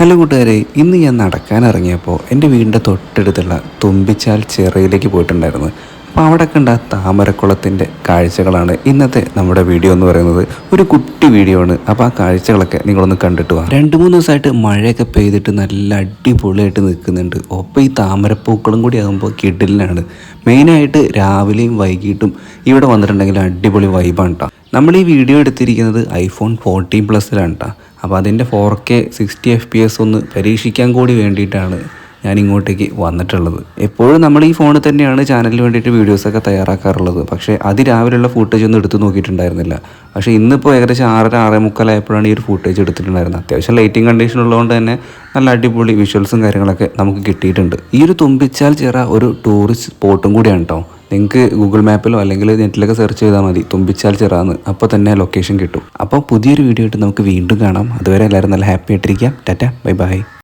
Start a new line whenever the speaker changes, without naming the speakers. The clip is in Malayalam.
ഹലോ കൂട്ടുകാരെ ഇന്ന് ഞാൻ നടക്കാൻ ഇറങ്ങിയപ്പോൾ എന്റെ വീടിന്റെ തൊട്ടടുത്തുള്ള തുമ്പിച്ചാൽ ചെറിയിലേക്ക് പോയിട്ടുണ്ടായിരുന്നു. അപ്പോൾ അവിടെ കണ്ട താമരക്കുളത്തിന്റെ കാഴ്ചകളാണ് ഇന്നത്തെ നമ്മുടെ വീഡിയോ എന്ന് പറയുന്നത്. ഒരു കുട്ടി വീഡിയോ ആണ്. അപ്പോൾ ആ കാഴ്ചകളൊക്കെ നിങ്ങളൊന്ന് കണ്ടിട്ട് വാ. രണ്ട് മൂന്ന് ദിവസമായിട്ട് മഴയൊക്കെ പെയ്തിട്ട് നല്ല അടിപൊളിയായിട്ട് നിൽക്കുന്നുണ്ട്. ഒപ്പം ഈ താമരപ്പൂക്കളും കൂടി ആകുമ്പോൾ കിഡിലിനാണ് മെയിനായിട്ട് രാവിലെയും വൈകിട്ടും ഇവിടെ വന്നിട്ടുണ്ടെങ്കിൽ അടിപൊളി വൈബാണ് കേട്ടോ നമ്മൾ ഈ വീഡിയോ എടുത്തിരിക്കുന്നത് ഐഫോൺ ഫോർട്ടീൻ പ്ലസ്സിലാണ് കേട്ടോ അപ്പോൾ അതിന്റെ four K sixty F P S ഒന്ന് പരീക്ഷിക്കാൻ കൂടി വേണ്ടിയിട്ടാണ് ഞാൻ ഇങ്ങോട്ടേക്ക് വന്നിട്ടുള്ളത്. എപ്പോഴും നമ്മൾ ഈ ഫോണിൽ തന്നെയാണ് ചാനലിന് വേണ്ടിയിട്ട് വീഡിയോസൊക്കെ തയ്യാറാക്കാറുള്ളത്. പക്ഷേ അതിരാവിലെയുള്ള ഫൂട്ടേജ് ഒന്നും എടുത്ത് നോക്കിയിട്ടുണ്ടായിരുന്നില്ല. പക്ഷേ ഇന്നിപ്പോൾ ഏകദേശം ആറര ആറേ മുക്കാലായപ്പോഴാണ് ഈ ഒരു ഫൂട്ടേജ് എടുത്തിട്ടുണ്ടായിരുന്നത്. അത്യാവശ്യം ലൈറ്റിംഗ് കണ്ടീഷൻ ഉള്ളതുകൊണ്ട് തന്നെ നല്ല അടിപൊളി വിഷ്വൽസും കാര്യങ്ങളൊക്കെ നമുക്ക് കിട്ടിയിട്ടുണ്ട്. ഈ ഒരു തുമ്പിച്ചാൽ ചിറ ഒരു ടൂറിസ്റ്റ് സ്പോട്ടും കൂടിയാണ് കേട്ടോ നിങ്ങൾക്ക് ഗൂഗിൾ മാപ്പിലോ അല്ലെങ്കിൽ നെറ്റിലൊക്കെ സെർച്ച് ചെയ്താൽ മതി. തുമ്പിച്ചാൽ ചിറാന്ന്. അപ്പോൾ തന്നെ ലൊക്കേഷൻ കിട്ടും. അപ്പോൾ പുതിയൊരു വീഡിയോ ആയിട്ട് നമുക്ക് വീണ്ടും കാണാം. അതുവരെ എല്ലാവരും നല്ല ഹാപ്പി ആയിട്ടിരിക്കാം. Tata bye bye